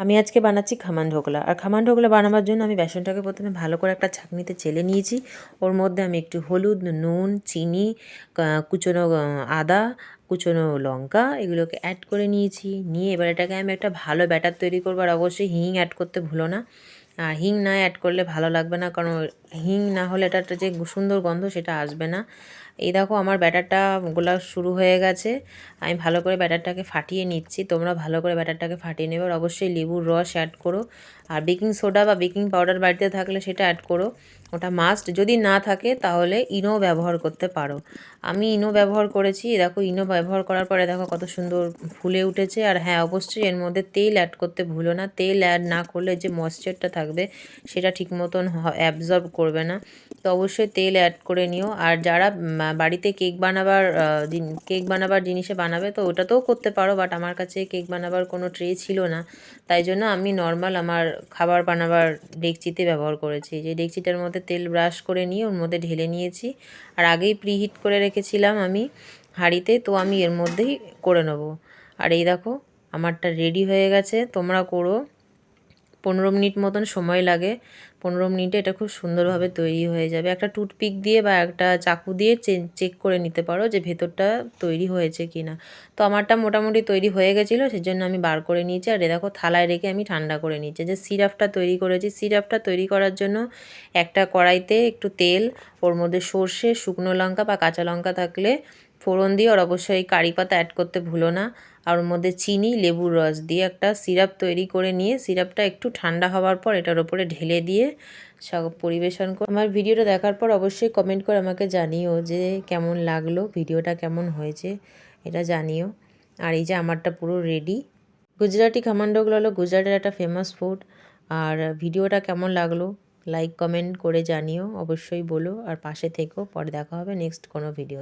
আমি আজকে বানাচ্ছি খামান ঢোকলা। আর খামান ঢোকলা বানাবার জন্য আমি বেসনটাকে প্রথমে ভালো করে একটা ছাঁকনিতে চেলে নিয়েছি। ওর মধ্যে আমি একটু হলুদ, নুন, চিনি কুচনো আদা, কুচনো লঙ্কা এগুলোকে অ্যাড করে নিয়েছি। নিয়ে এবার এটাকে আমি একটা ভালো ব্যাটার তৈরি করব। আর অবশ্যই হিং অ্যাড করতে ভুলো না। আর হিং না অ্যাড করলে ভালো লাগবে না। কারণ হিং না হলে এটা যে সুন্দর গন্ধ সেটা আসবে না। এই দেখো আমার ব্যাটারটা গোলা শুরু হয়ে গেছে। আমি ভালো করে ব্যাটারটাকে ফাটিয়ে নিচ্ছি। তোমরা ভালো করে ব্যাটারটাকে ফাটিয়ে নেবে। অবশ্যই লেবুর রস অ্যাড করো। আর বেকিং সোডা বা বেকিং পাউডার বাড়িতে থাকলে সেটা অ্যাড করো। ওটা মাস্ট যদি না থাকে তাহলে ইনো ব্যবহার করতে পারো। আমি ইনো ব্যবহার করেছি। দেখো ইনো ব্যবহার করার পরে দেখো কত সুন্দর ফুলে উঠেছে। আর হ্যাঁ অবশ্যই এর মধ্যে তেল অ্যাড করতে ভুলো না। তেল অ্যাড না করলে যে ময়েশ্চারটা থাকবে, সেটা ঠিক মতন অ্যাবজর্ব করবে না। তো অবশ্যই তেল অ্যাড করে নিও। আর যারা বাড়িতে কেক বানাবার কেক বানাবার জিনিসে বানাবে, তো ওটাতেও করতে পারো। বাট আমার কাছে কেক বানাবার কোনো ট্রে ছিল না। তাই জন্য আমি নর্মাল আমার খাবার বানাবার ডেকচিতে ব্যবহার করেছি। যে ডেকচিটার মধ্যে তেল ব্রাশ করে নিয়ে, ওর মধ্যে ঢেলে নিয়েছি। আর আগেই প্রিহিট করে রেখেছিলাম আমি হাঁড়িতে, তো আমি এর মধ্যেই করে নেব। আর এই দেখো, আমারটা রেডি হয়ে গেছে। তোমরা করো। পনেরো মিনিট মতন সময় লাগে। পনেরো মিনিটে এটা খুব সুন্দরভাবে তৈরি হয়ে যাবে। একটা টুথপিক দিয়ে বা একটা চাকু দিয়ে চেক করে নিতে পারো যে ভেতরটা তৈরি হয়েছে কি না তো আমারটা মোটামুটি তৈরি হয়ে গেছিল, সেজন্য আমি বার করে নিয়েছি। আর দেখো, থালায় রেখে আমি ঠান্ডা করে নিয়েছি। যে সিরাপটা তৈরি করেছি, সিরাপটা তৈরি করার জন্য একটা কড়াইতে একটু তেল, ওর মধ্যে সর্ষে, শুকনো লঙ্কা বা কাঁচা লঙ্কা থাকলে ফোড়ন দিয়ে আর অবশ্যই কারি পাতা অ্যাড করতে ভুলো না। আর ওর মধ্যে চিনি, লেবুর রস দিয়ে একটা সিরাপ তৈরি করে নিয়ে সিরাপটা একটু ঠান্ডা হওয়ার পর এটার ওপরে ঢেলে দিয়ে সব পরিবেশন কর আমার ভিডিওটা দেখার পর অবশ্যই কমেন্ট করে আমাকে জানিও যে কেমন লাগল, ভিডিওটা কেমন হয়েছে, এটা জানিও। আর এই যে আমারটা পুরো রেডি গুজরাটি খামান্ডোগুলো হলো গুজরাটের একটা ফেমাস ফুড আর ভিডিওটা কেমন লাগল লাইক কমেন্ট করে জানিও, অবশ্যই বলো। আর পাশে থেকো, পরে দেখা হবে নেক্সট কোনো ভিডিও